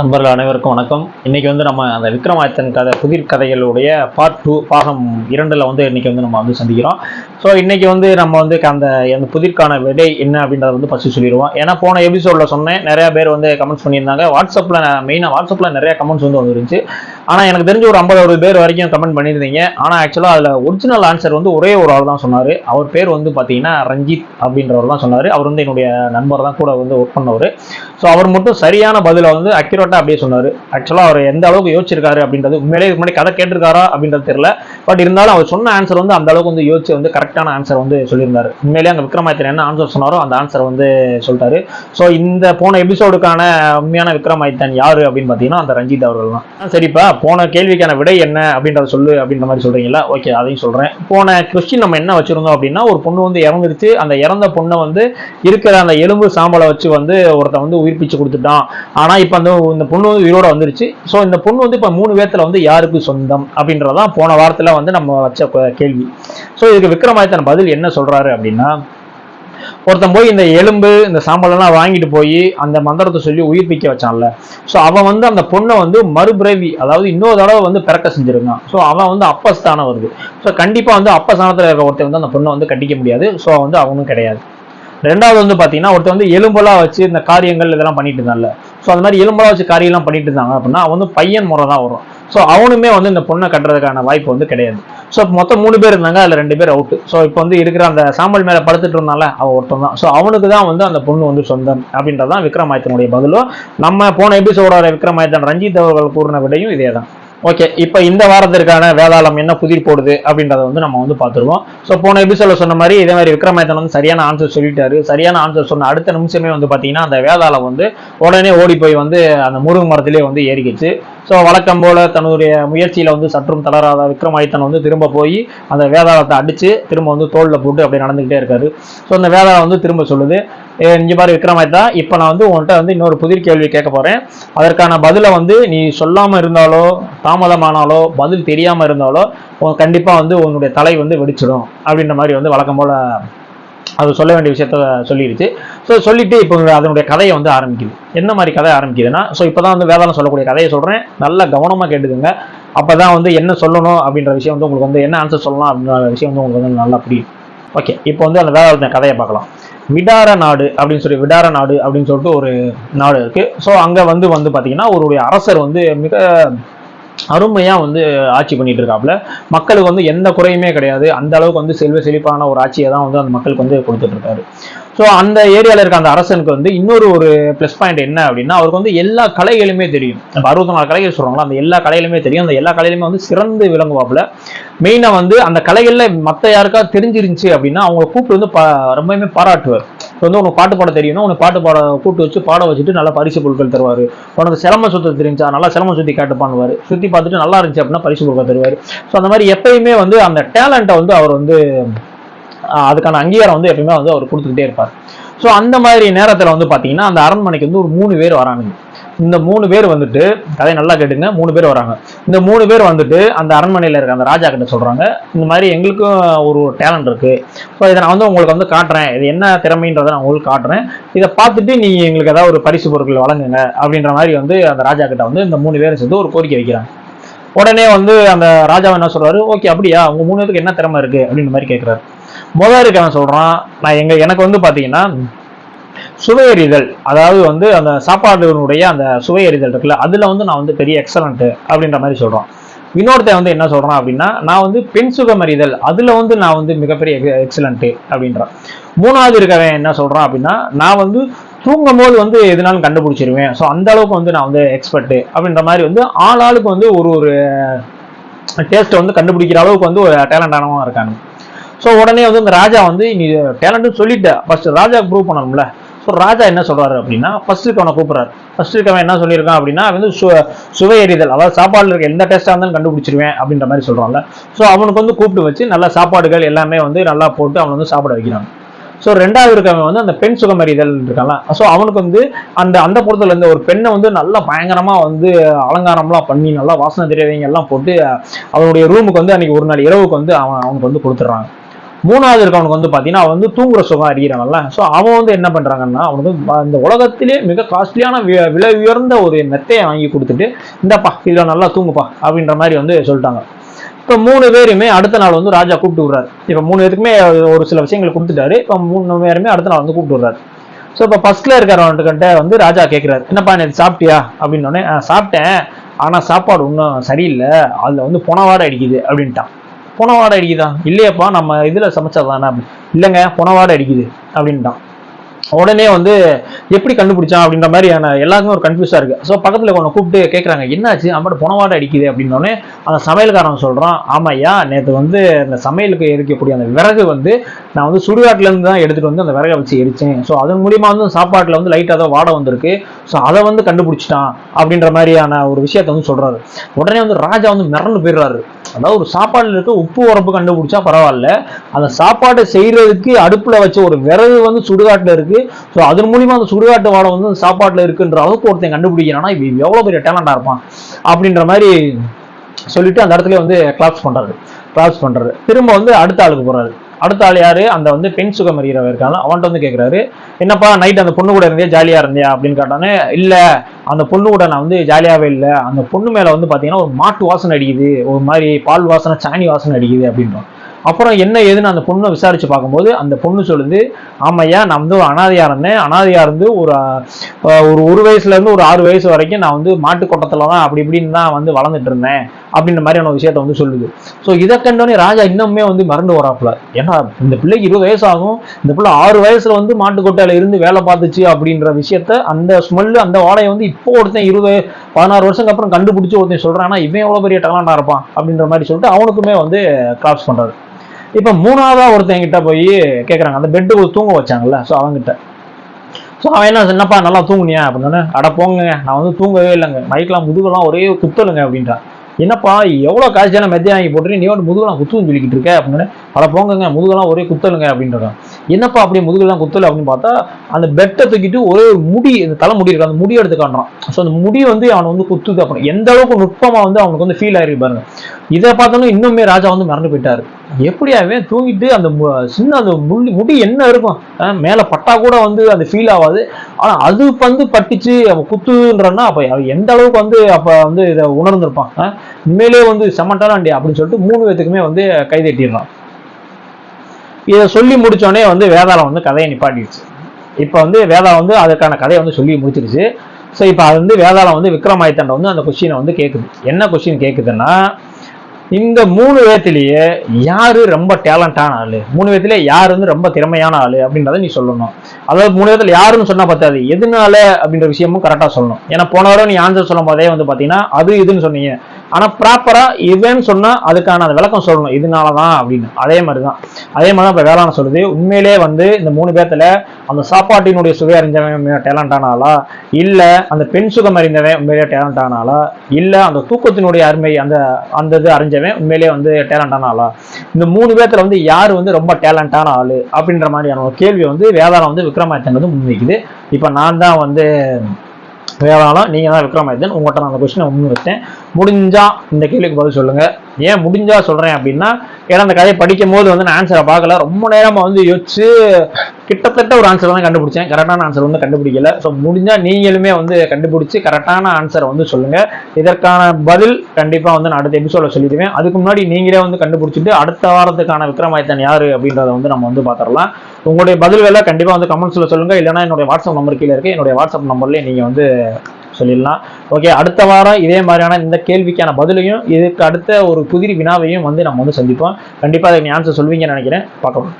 நண்பர்கள் அனைவருக்கும் வணக்கம். இன்றைக்கி வந்து நம்ம அந்த விக்ரமாதித்தன் கதை புதிர் கதைகளுடைய பார்ட் டூ பாகம் இரண்டில் வந்து இன்றைக்கி வந்து நம்ம வந்து சந்திக்கிறோம். ஸோ இன்றைக்கி வந்து நம்ம வந்து அந்த அந்த புதிர்க்கான விடை என்ன அப்படின்றத வந்து ஃபஸ்ட்டு சொல்லிடுவோம். ஏன்னா போன எபிசோடில் சொன்னேன் நிறையா பேர் வந்து கமெண்ட்ஸ் பண்ணியிருந்தாங்க. வாட்ஸ்அப்பில் மெயினாக வாட்ஸ்அப்பில் நிறையா கமெண்ட்ஸ் வந்து வந்துருந்துச்சு. ஆனால் எனக்கு தெரிஞ்ச ஒரு ஐம்பது அறுபது பேர் வரைக்கும் கமெண்ட் பண்ணியிருந்தீங்க. ஆனால் ஆக்சுவலாக அதில் ஒரிஜினல் ஆன்சர் வந்து ஒரே ஒரு ஆள் தான் சொன்னார். அவர் பேர் வந்து பார்த்தீங்கன்னா ரஞ்சித் அப்படின்றவர் தான் சொன்னார். அவர் வந்து என்னுடைய நண்பர் தான் கூட வந்து ஒர்க் பண்ணவர். ஸோ அவர் மட்டும் சரியான பதிலை வந்து அக்யூரேட்டாக அப்படியே சொன்னார். ஆக்சுவலாக அவர் எந்த அளவுக்கு யோசிச்சிருக்காரு அப்படின்றது உண்மையிலேயே இதுக்கு முன்னாடி கதை கேட்டிருக்காரா அப்படின்றது தெரியல. பட் இருந்தாலும் அவர் சொன்ன ஆன்சர் வந்து அந்த அளவுக்கு வந்து யோசிச்சு வந்து கரெக்டான ஆன்சர் வந்து சொல்லியிருந்தார். உண்மையிலேயே அங்கே விக்ரமாதித்தன் என்ன ஆன்சர் சொன்னாரோ அந்த ஆன்சர் வந்து சொல்லிட்டாரு. ஸோ இந்த போன எபிசோடுக்கான உண்மையான விக்ரமாயத்தன் யார் அப்படின்னு பார்த்தீங்கன்னா அந்த ரஞ்சித் அவர்கள் தான். சரிப்பா. போன கேள்விக்கான விடை என்ன அப்படின்றத சொல்லு அப்படின்ற மாதிரி சொல்றீங்களா ஓகே அதையும் சொல்றேன். போன கொஸ்டின் நம்ம என்ன வச்சிருந்தோம் அப்படின்னா ஒரு பொண்ணு வந்து இறந்துருச்சு. அந்த இறந்த பொண்ணை வந்து இருக்கிற அந்த எலும்பு சாம்பலை வச்சு வந்து ஒருத்தன் வந்து உயிர்ப்பிச்சு கொடுத்துட்டான். ஆனால் இப்போ அந்த இந்த பொண்ணு வந்து உயிரோட வந்துருச்சு. ஸோ இந்த பொண்ணு வந்து இப்போ மூணு பேர்த்தில் வந்து யாருக்கு சொந்தம் அப்படின்றதான் போன வாரத்தில் வந்து நம்ம வச்ச கேள்வி. ஸோ இதுக்கு விக்ரமாதித்தன் பதில் என்ன சொல்றாரு அப்படின்னா ஒருத்தன் போய் இந்த எலும்பு இந்த சாம்பலெல்லாம் வாங்கிட்டு போய் அந்த மந்திரத்தை சொல்லி உயிர்ப்பிக்க வச்சான்ல. ஸோ அவன் வந்து அந்த பொண்ணை வந்து மறுபிறவி அதாவது இன்னொரு தடவை வந்து பிறக்க செஞ்சிருக்கான் ஸோ அவன் வந்து அப்பஸ்தானம் வருது. ஸோ கண்டிப்பாக வந்து அப்பஸ்தானத்தில் இருக்கிற இருக்க வந்து அந்த பொண்ணை வந்து கட்டிக்க முடியாது. ஸோ வந்து அவனும் கிடையாது. ரெண்டாவது வந்து பார்த்தீங்கன்னா ஒருத்தன் வந்து எலும்பெல்லாம் வச்சு இந்த காரியங்கள் இதெல்லாம் பண்ணிட்டு இருந்தான்ல. ஸோ அந்த மாதிரி எலும்பெல்லாம் வச்சு காரியெல்லாம் பண்ணிட்டு இருந்தாங்க அப்படின்னா அவன் வந்து பையன் முறை தான் வரும் ஸோ அவனுமே வந்து இந்த பொண்ணை கட்டுறதுக்கான வாய்ப்பு வந்து கிடையாது. ஸோ மொத்தம் மூணு பேர் இருந்தாங்க அதில் ரெண்டு பேர் அவுட்டு ஸோ இப்போ வந்து இருக்கிற அந்த சாம்பல் மேலே படுத்துட்டு இருந்தால அவன் ஒருத்தன் தான். ஸோ அவனுக்கு தான் வந்து அந்த பொண்ணு வந்து சொந்தம் அப்படின்றதான் விக்ரமாயத்தனுடைய பதிலும் நம்ம போன எபிசோடோட விக்ரமாயத்தன் ரஞ்சித் அவர்கள் கூறின விடையும் இதே தான் ஓகே இப்போ இந்த வாரத்திற்கான வேதாளம் என்ன புதிர் போடுது அப்படின்றத வந்து நம்ம வந்து பார்த்துருவோம். ஸோ போன எபிசோட சொன்ன மாதிரி இதே மாதிரி விக்ரமாயத்தன் வந்து சரியான ஆன்சர் சொல்லிட்டாரு. சரியான ஆன்சர் சொன்ன அடுத்த நிமிஷமே வந்து பார்த்தீங்கன்னா அந்த வேதாளம் வந்து உடனே ஓடி போய் வந்து அந்த முருகு மரத்திலே வந்து ஏறிக்கிச்சு. ஸோ வழக்கம் போல தன்னுடைய முயற்சியில் வந்து சற்றும் தளராத விக்ரமாதித்தன் வந்து திரும்ப போய் அந்த வேதாளத்தை அடித்து திரும்ப வந்து தோளில் போட்டு அப்படியே நடந்துக்கிட்டே இருக்காரு. ஸோ அந்த வேதாளம் வந்து திரும்ப சொல்லுது. இங்க பாரு விக்ரமாதித்தா இப்போ நான் வந்து உன்கிட்ட வந்து இன்னொரு புதிர் கேள்வி கேட்க போறேன். அதற்கான பதிலை வந்து நீ சொல்லாம இருந்தாலோ தாமதமானாலோ பதில் தெரியாம இருந்தாலோ உன் கண்டிப்பா வந்து உன்னுடைய தலை வந்து வெடிச்சிடும் அப்படின்ற மாதிரி வந்து வழக்கம் போல அது சொல்ல வேண்டிய விஷயத்த சொல்லிடுச்சு ஸோ சொல்லிட்டு இப்போ அதனுடைய கதையை வந்து ஆரம்பிக்குது. என்ன மாதிரி கதை ஆரம்பிக்குதுன்னா ஸோ இப்போ தான் வந்து வேதாளம் சொல்லக்கூடிய கதையை சொல்கிறேன் நல்லா கவனமாக கேட்டுக்கோங்க. அப்போ தான் வந்து என்ன சொல்லணும் அப்படின்ற விஷயம் வந்து உங்களுக்கு வந்து என்ன ஆன்சர் சொல்லலாம் அப்படின்ற விஷயம் வந்து உங்களுக்கு வந்து நல்லா புரியும். ஓகே இப்போ வந்து அந்த வேதாளத்தின் கதையை பார்க்கலாம். விடார நாடு அப்படின்னு சொல்லி விடார நாடு அப்படின்னு சொல்லிட்டு ஒரு நாடு இருக்கு. ஸோ அங்கே வந்து வந்து பார்த்தீங்கன்னா ஒருடைய அரசர் வந்து மிக அருமையாக வந்து ஆட்சி பண்ணிட்டு இருக்காப்புல மக்களுக்கு வந்து எந்த குறையுமே கிடையாது. அந்த அளவுக்கு வந்து செல்வ செழிப்பான ஒரு ஆட்சியை தான் வந்து அந்த மக்களுக்கு வந்து கொடுத்துட்டு இருக்காரு ஸோ அந்த ஏரியாவில் இருக்க அந்த அரசனுக்கு வந்து இன்னொரு ஒரு ப்ளஸ் பாயிண்ட் என்ன அப்படின்னா அவருக்கு வந்து எல்லா கலைகளுமே தெரியும். இப்போ அறுபத்தி நாலு கலைகள் சொல்றாங்களா அந்த எல்லா கலைகளுமே தெரியும். அந்த எல்லா கலையிலுமே வந்து சிறந்து விளங்குவாப்புல. மெயினாக வந்து அந்த கலைகளில் மற்ற யாருக்கா தெரிஞ்சிருந்துச்சு அப்படின்னா அவங்க கூப்பிட்டு வந்து ப ரொம்பவுமே பாராட்டுவார். வந்து உனக்கு பாட்டு பாட தெரியும்னா உனக்கு பாட்டு பாட கூப்பிட்டு வச்சு பாட வச்சுட்டு நல்லா பரிசு பொருட்கள் தருவார். உனக்கு சிலம்ப சுத்த தெரிஞ்சா நல்லா சிலம்ப சுற்றி காட்டு பண்ணுவார். சுற்றி பார்த்துட்டு நல்லா இருந்துச்சு அப்படின்னா பரிசு பொருட்கள் தருவார். ஸோ அந்த மாதிரி எப்பயுமே வந்து அந்த டேலண்ட்டை வந்து அவர் வந்து அதுக்கான அங்கீகாரம் வந்து எப்பயுமே வந்து அவர் கொடுத்துக்கிட்டே இருப்பார். ஸோ அந்த மாதிரி நேரத்தில் வந்து பார்த்தீங்கன்னா அந்த அரண்மனைக்கு வந்து ஒரு மூணு பேர் வரானுங்க. இந்த மூணு பேர் வந்துட்டு கதை நல்லா கேட்டுங்க மூணு பேர் வராங்க. இந்த மூணு பேர் வந்துட்டு அந்த அரண்மனையில் இருக்க அந்த ராஜா கிட்ட சொல்கிறாங்க இந்த மாதிரி எங்களுக்கும் ஒரு டேலண்ட் இருக்கு. ஸோ இதை நான் வந்து உங்களுக்கு வந்து காட்டுறேன். இது என்ன திறமைன்றதை நான் உங்களுக்கு காட்டுறேன். இதை பார்த்துட்டு நீங்கள் எங்களுக்கு ஏதாவது ஒரு பரிசு பொருட்கள் வழங்குங்க அப்படின்ற மாதிரி வந்து அந்த ராஜா கிட்ட வந்து இந்த மூணு பேரும் சேர்ந்து ஒரு கோரிக்கை வைக்கிறாங்க. உடனே வந்து அந்த ராஜா என்ன சொல்றாரு? ஓகே அப்படியா? உங்க மூணு பேருக்கு என்ன திறமை இருக்கு? அப்படின்ற மாதிரி கேட்கிறாரு முதல் இருக்கவன் சொல்றான் நான் எங்க எனக்கு வந்து பாத்தீங்கன்னா சுவையறிதல் அதாவது வந்து அந்த சாப்பாடுனுடைய அந்த சுவையறிதல் இருக்குல்ல அதில் வந்து நான் வந்து பெரிய எக்ஸலண்ட்டு அப்படின்ற மாதிரி சொல்கிறோம் இன்னொருத்தன் வந்து என்ன சொல்கிறான் அப்படின்னா நான் வந்து பெண் சுகமறிதல் அதில் வந்து நான் வந்து மிகப்பெரிய எக்ஸலண்ட்டு அப்படின்றான். மூணாவது இருக்கவன் என்ன சொல்கிறான் அப்படின்னா நான் வந்து தூங்கும் போது வந்து எதுனாலும் கண்டுபிடிச்சிருவேன். ஸோ அந்த அளவுக்கு வந்து நான் வந்து எக்ஸ்பர்ட்டு அப்படின்ற மாதிரி வந்து ஆள் ஆளுக்கு வந்து ஒரு ஒரு டேஸ்ட்டை வந்து கண்டுபிடிக்கிற அளவுக்கு வந்து ஒரு டேலண்டானவங்க இருக்காங்க ஸோ உடனே வந்து இந்த ராஜா வந்து நீ டேலண்ட்னு சொல்லிட்ட. ஃபர்ஸ்ட் ராஜா ப்ரூவ் பண்ணணும்ல. அப்புறம் ராஜா என்ன சொல்றாரு அப்படின்னா ஃபர்ஸ்ட் இருக்கவனை கூப்பிடுறாரு. ஃபர்ஸ்ட் இருக்கவன் என்ன சொல்லியிருக்கான் அப்படின்னா வந்து சு சுவை எறிதல். அதாவது சாப்பாடுல இருக்க எந்த டேஸ்டா இருந்தாலும் கண்டுபிடிச்சிருவேன் அப்படின்ற மாதிரி சொல்றான்ல. ஸோ அவனுக்கு வந்து கூப்பிட்டு வச்சு நல்ல சாப்பாடுகள் எல்லாமே வந்து நல்லா போட்டு அவனை வந்து சாப்பிட வைக்கிறாங்க ஸோ ரெண்டாவது இருக்கவன் வந்து அந்த பெண் சுகமறிதல் இருக்கான்ல. ஸோ அவனுக்கு வந்து அந்த அந்த புறத்துல இருந்த ஒரு பெண்ணை வந்து நல்லா பயங்கரமா வந்து அலங்காரம்லாம் பண்ணி நல்லா வாசனை தெரியவங்க எல்லாம் போட்டு அவனுடைய ரூமுக்கு வந்து அன்னைக்கு ஒரு நாள் இரவுக்கு வந்து அவன் அவனுக்கு வந்து கொடுத்துட்றாங்க. மூணாவது இருக்கவனுக்கு வந்து பார்த்தீங்கன்னா அவன் வந்து தூங்குற சுகம் அறிகிறான்ல ஸோ அவன் வந்து என்ன பண்ணுறாங்கன்னா அவனுக்கு இந்த உலகத்திலே மிக காஸ்ட்லியான விலை உயர்ந்த ஒரு மெத்தையை வாங்கி கொடுத்துட்டு இந்தப்பா இதில் நல்லா தூங்குப்பா அப்படின்ற மாதிரி வந்து சொல்லிட்டாங்க. இப்போ மூணு பேருமே அடுத்த நாள் வந்து ராஜா கூப்பிட்டு விடுறாரு. இப்போ மூணு பேருக்குமே ஒரு சில விஷயங்களை கொடுத்துட்டாரு. இப்போ மூணு பேருமே அடுத்த நாள் வந்து கூப்பிட்டு விடுறாரு. ஸோ இப்போ ஃபர்ஸ்ட்ல இருக்கிறவன்கிட்ட வந்து ராஜா கேட்குறாரு என்னப்பா நேற்று சாப்பிட்டியா? அப்படின்னோடனே சாப்பிட்டேன். ஆனால் சாப்பாடு இன்னும் சரியில்லை. அதில் வந்து புனவாடை அடிக்குது அப்படின்ட்டான். புனவாடை அடிக்குதா? இல்லையப்பா நம்ம இதில் சமைச்சதானே இல்லைங்க புனவாடை அடிக்குது அப்படின்ட்டான். உடனே வந்து எப்படி கண்டுபிடிச்சான் அப்படின்ற மாதிரியான எல்லாருக்குமே ஒரு கன்ஃபியூஸாக இருக்குது ஸோ பக்கத்தில் கொஞ்சம் கூப்பிட்டு கேட்குறாங்க என்னாச்சு? அம்மாட்ட புனவாடை அடிக்குது அப்படின்னோடனே அந்த சமையல்காரன் சொல்கிறான் ஆமாய்யா நேற்று வந்து அந்த சமையலுக்கு எரிக்கக்கூடிய அந்த விறகு வந்து நான் வந்து சுடுகாட்டிலேருந்து தான் எடுத்துகிட்டு வந்து அந்த விறகை வச்சு எரிச்சேன். ஸோ அதன் மூலியமாக வந்து சாப்பாட்டில் வந்து லைட்டாக தான் வாடை வந்திருக்கு. ஸோ அதை வந்து கண்டுபிடிச்சிட்டான் அப்படின்ற மாதிரியான ஒரு விஷயத்த வந்து சொல்கிறாரு உடனே வந்து ராஜா வந்து மிரண்டு போயிடுறாரு. அதாவது ஒரு சாப்பாடுல இருக்க உப்பு உரப்பு கண்டுபிடிச்சா பரவாயில்ல. அந்த சாப்பாட்டை செய்யறதுக்கு அடுப்புல வச்ச ஒரு விறகு வந்து சுடுகாட்டுல இருக்கு. ஸோ அதன் மூலியமா அந்த சுடுகாட்டு வாழை வந்து அந்த சாப்பாட்டுல இருக்குன்ற அளவுக்கு ஒருத்தன் கண்டுபிடிக்கிறான்னா இவ எவ்வளவு பெரிய டேலண்டா இருப்பான் அப்படின்ற மாதிரி சொல்லிட்டு அந்த இடத்துல வந்து கிளாப்ஸ் பண்றாரு. கிளாப்ஸ் பண்றாரு. திரும்ப வந்து அடுத்த ஆளுக்கு போறாரு. அடுத்த ஆள் யாரு? அந்த வந்து பெண் சுகம் அறிகிறவ இருக்காங்க. அவன்கிட்ட வந்து கேட்குறாரு என்னப்பா நைட் அந்த பொண்ணு கூட இருந்தியா ஜாலியா இருந்தியா? அப்படின்னு கேட்டானே இல்ல அந்த பொண்ணு கூட நான் வந்து ஜாலியாவே இல்லை. அந்த பொண்ணு மேல வந்து பாத்தீங்கன்னா ஒரு மாட்டு வாசனை அடிக்குது. ஒரு மாதிரி பால் வாசனை சாணி வாசனை அடிக்குது அப்படின்றோம் அப்புறம் என்ன ஏதுன்னு அந்த பொண்ணை விசாரிச்சு பார்க்கும்போது அந்த பொண்ணு சொல்லுது ஆமையா நான் வந்து ஒரு அனாதையா இருந்தேன். அனாதையா இருந்து ஒரு ஒரு ஒரு வயசுல இருந்து ஒரு ஆறு வயசு வரைக்கும் நான் வந்து மாட்டு தான் அப்படி இப்படின்னு தான் வந்து வளர்ந்துட்டு இருந்தேன். அப்படின்ற மாதிரியான விஷயத்த வந்து சொல்லுது. ஸோ இதை கண்டோடனே ராஜா இன்னுமே வந்து மறந்து வராப்புல ஏன்னா இந்த பிள்ளைக்கு இருபது வயசு ஆகும் இந்த பிள்ளை ஆறு வயசுல வந்து மாட்டு கொட்டையில இருந்து வேலை பார்த்துச்சு அப்படின்ற விஷயத்த அந்த ஸ்மெல்லு அந்த வாடையை வந்து இப்போ ஒருத்தன் இருபது பதினாறு வருஷத்துக்கு அப்புறம் கண்டுபிடிச்சி ஒருத்தன் சொல்றான். இவன் எவ்வளோ பெரிய டேலண்டா இருப்பான் அப்படின்ற மாதிரி சொல்லிட்டு அவனுக்குமே வந்து கிராப்ஸ் பண்றாரு. இப்போ மூணாவதா ஒருத்தன் கிட்ட போய் கேட்குறாங்க அந்த பெட்டு தூங்க வச்சாங்கல்ல. ஸோ அவங்ககிட்ட ஸோ அவன் என்ன என்னப்பா நல்லா தூங்குனியா? அப்படின்னு அட போங்க நான் வந்து தூங்கவே இல்லைங்க. நைட்லாம் முதுகெல்லாம் ஒரே குத்தலுங்க அப்படின்றான். என்னப்பா எவ்வளோ காய்ச்சியான மெத்தையை வாங்கி போட்டு நீ வந்து முதுகெல்லாம் குத்துன்னு சொல்லிக்கிட்டு இருக்க? அப்படின்னு அதை போங்கங்க முதுகெல்லாம் ஒரே குத்தலுங்க அப்படின்றான் என்னப்பா அப்படி முதுகெல்லாம் குத்தல அப்படின்னு பார்த்தா அந்த பெட்டை தூக்கிட்டு ஒரே ஒரு முடி இந்த தலைமுடி இருக்கு அந்த முடி எடுத்து காட்டுறான். ஸோ அந்த முடி வந்து அவனை வந்து குத்துது அப்புறம். எந்த அளவுக்கு நுட்பமாக வந்து அவனுக்கு வந்து ஃபீல் ஆயிருக்கு பாருங்க. இதை பார்த்தோன்னா இன்னுமே ராஜா வந்து மறந்து போயிட்டாரு. எப்படியாவே தூங்கிட்டு அந்த சின்ன அந்த முள்ளி முடி என்ன இருக்கும்? மேலே பட்டா கூட வந்து அது ஃபீல் ஆகாது. ஆனால் அது வந்து பட்டுச்சு அவன் குத்துன்றன்னா அப்போ எந்த அளவுக்கு வந்து அப்போ வந்து இதை உணர்ந்திருப்பான்? உண்மையிலே வந்து செமட்டாலாண்டி அப்படின்னு சொல்லிட்டு மூணு பேத்துக்குமே வந்து கைதட்டிடுறான். இதை சொல்லி முடித்தோடனே வந்து வேதாளம் வந்து கதையை நிப்பாட்டிடுச்சு. இப்போ வந்து வேதாளம் வந்து அதுக்கான கதையை வந்து சொல்லி முடிச்சிருச்சு ஸோ இப்போ அது வந்து வேதாளம் வந்து விக்ரமாதித்தன் வந்து அந்த கொஸ்டினை வந்து கேட்குது என்ன கொஸ்டின் கேட்குதுன்னா இந்த மூணு விதத்திலேயே யார் ரொம்ப டேலண்டான ஆள்? மூணு விதத்திலேயே யார் வந்து ரொம்ப திறமையான ஆள் அப்படின்றத நீ சொல்லணும். அதாவது மூணு விதத்துல யாருன்னு சொன்னால் பத்தாது. எதுனால அப்படின்ற விஷயமும் கரெக்டாக சொல்லணும். ஏன்னா போன வாரம் நீ ஆன்சர் சொல்லும் போதே வந்து பார்த்தீங்கன்னா அது இதுன்னு சொன்னீங்க. ஆனால் ப்ராப்பராக இவன்னு சொன்னால் அதுக்கான அந்த விளக்கம் சொல்லணும். இதனால தான் அப்படின்னு. அதே மாதிரி தான் அதே மாதிரி தான் இப்போ வேளாண் சொல்லுது. உண்மையிலே வந்து இந்த மூணு பேர்த்தில் அந்த சாப்பாட்டினுடைய சுவை அறிஞ்சவன் டேலண்ட் ஆனாலா இல்லை அந்த பெண் சுகம் அறிந்தவன் உண்மையிலே டேலண்ட் ஆனாலா இல்லை அந்த தூக்கத்தினுடைய அருமை அந்த அந்த இது அறிஞ்சவன் உண்மையிலே வந்து டேலண்ட் ஆளா இந்த மூணு பேர்த்தில் வந்து யார் வந்து ரொம்ப டேலண்டான ஆள்? அப்படின்ற மாதிரியான ஒரு கேள்வி வந்து வேதாளம் வந்து விக்ரமாதித்தன் வந்து முன்வைக்குது. இப்போ நான் தான் வந்து வேதாளம் நீங்கள் தான் விக்ரமாதித்தன் உங்கள்கிட்ட நான் அந்த கொஸ்டினை ஒன்று வச்சேன். முடிஞ்சா இந்த கேள்விக்கு பதில் சொல்லுங்க. ஏன் முடிஞ்சா சொல்றேன் அப்படின்னா ஏன்னா அந்த கதையை படிக்கும் போது வந்து நான் ஆன்சரை பார்க்கல. ரொம்ப நேரமா வந்து யோசிச்சு கிட்டத்தட்ட ஒரு ஆன்சர் தான் கண்டுபிடிச்சேன். கரெக்டான ஆன்சர் வந்து கண்டுபிடிக்கல. ஸோ முடிஞ்சால் நீங்களுமே வந்து கண்டுபிடிச்சி கரெக்டான ஆன்சரை வந்து சொல்லுங்கள் இதற்கான பதில் கண்டிப்பாக வந்து நான் அடுத்த எபிசோட சொல்லிடுவேன். அதுக்கு முன்னாடி நீங்களே வந்து கண்டுபிடிச்சிட்டு அடுத்த வாரத்துக்கான விக்ரமாயத்தன் யார் அப்படின்றத வந்து நம்ம வந்து பார்த்துடலாம் உங்களுடைய பதில்களை கண்டிப்பாக வந்து கமெண்ட்ஸில் சொல்லுங்கள் இல்லைன்னா என்னுடைய வாட்ஸ்அப் நம்பர் கீழே இருக்கு. என்னுடைய வாட்ஸ்அப் நம்பர்லேயே நீங்கள் வந்து சொல்லிடலாம். ஓகே அடுத்த வாரம் இதே மாதிரியான இந்த கேள்விக்கான பதிலையும் இதுக்கு அடுத்த ஒரு புதிர் வினாவையும் வந்து நம்ம வந்து சந்திப்போம். கண்டிப்பாக அதை ஆன்சர் சொல்வீங்கன்னு நினைக்கிறேன். பார்க்கலாம்.